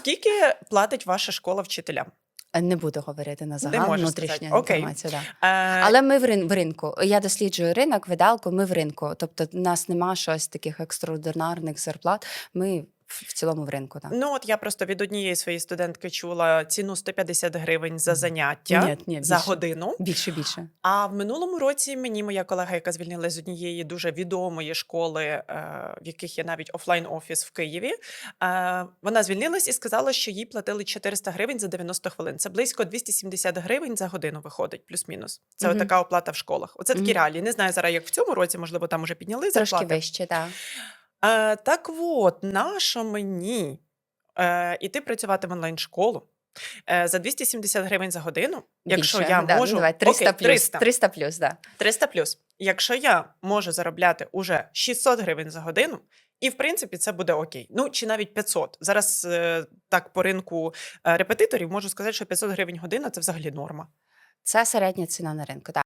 Скільки платить ваша школа вчителям? Не буду говорити на загал внутрішня внутрішню Okay. Да. Uh... Але ми в, рин- в ринку. Я досліджую ринок, видалку, ми в ринку. Тобто, в нас нема щось таких екстраординарних зарплат. Ми в, цілому в ринку. Так. Ну, от я просто від однієї своєї студентки чула ціну 150 гривень за заняття Ні, ні, за більше. годину. Більше більше. А в минулому році мені моя колега, яка звільнилась з однієї дуже відомої школи, е, в яких є навіть офлайн офіс в Києві. е, Вона звільнилась і сказала, що їй платили 400 гривень за 90 хвилин. Це близько 270 гривень за годину виходить, плюс-мінус. Це Мгм. така оплата в школах. Оце такі Мгм. реалії. Не знаю зараз, як в цьому році, можливо, там уже підняли Трошки зарплати. вище, так. Е, так от, нащо мені е, іти працювати в онлайн-школу е, за 270 гривень за годину, якщо Більше, я да, ну, можу давай, 300 Окей, плюс. 300. 300 плюс, да. 300 плюс. Якщо я можу заробляти уже 600 гривень за годину, і в принципі це буде окей. Ну чи навіть 500. Зараз е, так по ринку е, репетиторів можу сказати, що 500 гривень година це взагалі норма. Це середня ціна на ринку. Так.